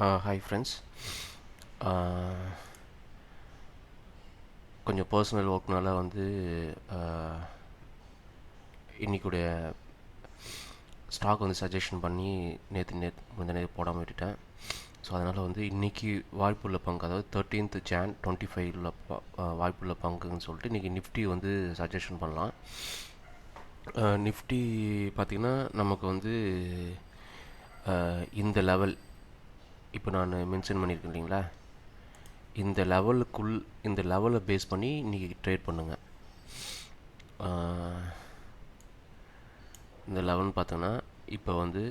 Ah, hi friends ah, கொஞ்சம் personal ஒர்க்னால வந்து ah, இன்றைக்குடைய ஸ்டாக் வந்து சஜஷன் பண்ணி நேற்று நேற்று முந்த நேற்று போடாமல் விட்டுட்டேன். ஸோ அதனால் வந்து இன்றைக்கி வாய்ப்புள்ள பங்கு அதாவது தேர்ட்டீன்த் ஜான் டுவெண்ட்டி ஃபைவ்ல வாய்ப்புள்ள பங்குன்னு சொல்லிட்டு இன்றைக்கி நிஃப்டி வந்து சஜஷன் பண்ணலாம். நிஃப்டி பார்த்திங்கன்னா நமக்கு வந்து இந்த லெவல் இப்போ நான் மென்ஷன் பண்ணியிருக்கேன் இல்லைங்களா? இந்த லெவலுக்குள் இந்த லெவலை பேஸ் பண்ணி இன்றைக்கி ட்ரேட் பண்ணுங்கள் இந்த லெவல்னு பார்த்தோன்னா இப்போ வந்து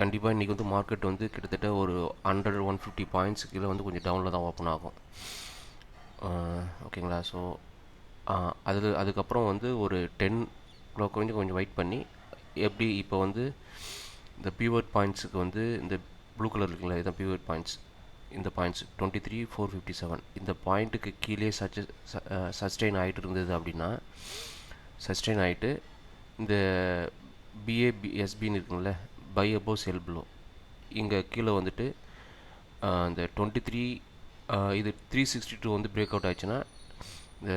கண்டிப்பாக இன்றைக்கி வந்து மார்க்கெட் வந்து கிட்டத்தட்ட ஒரு ஹண்ட்ரட் ஒன் ஃபிஃப்டி பாயிண்ட்ஸ் கீழே வந்து கொஞ்சம் டவுனில் தான் ஓப்பன் ஆகும். ஓகேங்களா? ஸோ அது அதுக்கப்புறம் வந்து ஒரு டென் க்ளோக்கு கொஞ்சம் கொஞ்சம் வெயிட் பண்ணி எப்படி இப்போ வந்து இந்த பியூவர் பாயிண்ட்ஸுக்கு வந்து இந்த ப்ளூ கலர் இருக்குங்களா? இதுதான் பியூர் பாயிண்ட்ஸ் இந்த points twenty three four fifty seven இந்த பாயிண்ட்டுக்கு கீழே சச்ச சஸ்டெயின் ஆகிட்டு இருந்தது அப்படின்னா சஸ்டெயின் ஆகிட்டு இந்த பிஏபி எஸ்பின்னு இருக்குங்கள பை அபோ செல் ப்ளோ இங்கே கீழே வந்துட்டு இந்த டுவெண்ட்டி த்ரீ இது த்ரீ சிக்ஸ்டி டூ வந்து பிரேக் அவுட் ஆச்சுன்னா இந்த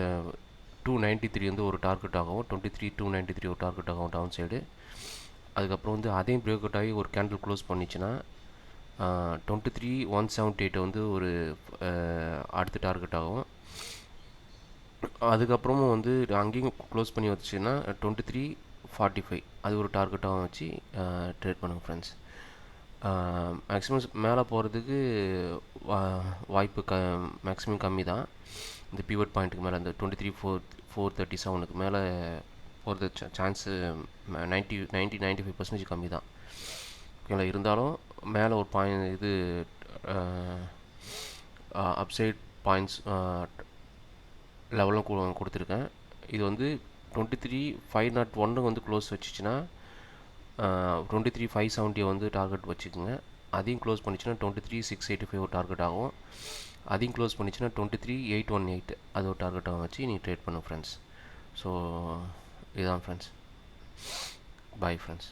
டூ நைன்ட்டி த்ரீ வந்து ஒரு டார்கெட் ஆகும் twenty three two ninety three ஒரு டார்கெட் ஆகும் டவுன் சைடு அதுக்கப்புறம் வந்து அதையும் பிரேக் அவுட் ஆகி ஒரு candle close பண்ணிச்சுன்னா twenty three one seventy eight வந்து ஒரு அடுத்த டார்கெட் ஆகும். அதுக்கப்புறமும் வந்து அங்கேயும் க்ளோஸ் பண்ணி வச்சுன்னா டுவெண்ட்டி த்ரீ ஃபார்ட்டி ஃபைவ் அது ஒரு டார்கெட்டாகவும் வச்சு ட்ரேட் பண்ணுங்கள் ஃப்ரெண்ட்ஸ் மேக்ஸிமம் மேலே போகிறதுக்கு வாய்ப்பு க மேக்ஸிமம் கம்மி தான். இந்த பிவட் பாயிண்ட்டுக்கு மேலே அந்த twenty three four four thirty செவனுக்கு மேலே போகிறது chance ninety ninety ninety five percentage கம்மி தான். ஓகேங்களா இருந்தாலும் மேலே ஒரு பாயிண்ட் இது அப்சைட் பாயிண்ட்ஸ் லெவலும் கொடுத்துருக்கேன். இது வந்து டுவெண்ட்டி த்ரீ ஃபைவ் நாட் ஒன்று வந்து க்ளோஸ் வச்சுச்சுன்னா டுவெண்ட்டி த்ரீ ஃபைவ் செவன்ட்டியை வந்து டார்கெட் வச்சுக்கோங்க. அதையும் close பண்ணிச்சுன்னா twenty three six eighty five ஒரு டார்கெட் ஆகும். அதையும் close பண்ணிச்சுன்னா twenty three eight one eight அது ஒரு டார்கெட்டாக வச்சு நீ ட்ரேட் பண்ணு ஃப்ரெண்ட்ஸ் ஸோ இதுதான் ஃப்ரெண்ட்ஸ் பாய் ஃப்ரெண்ட்ஸ்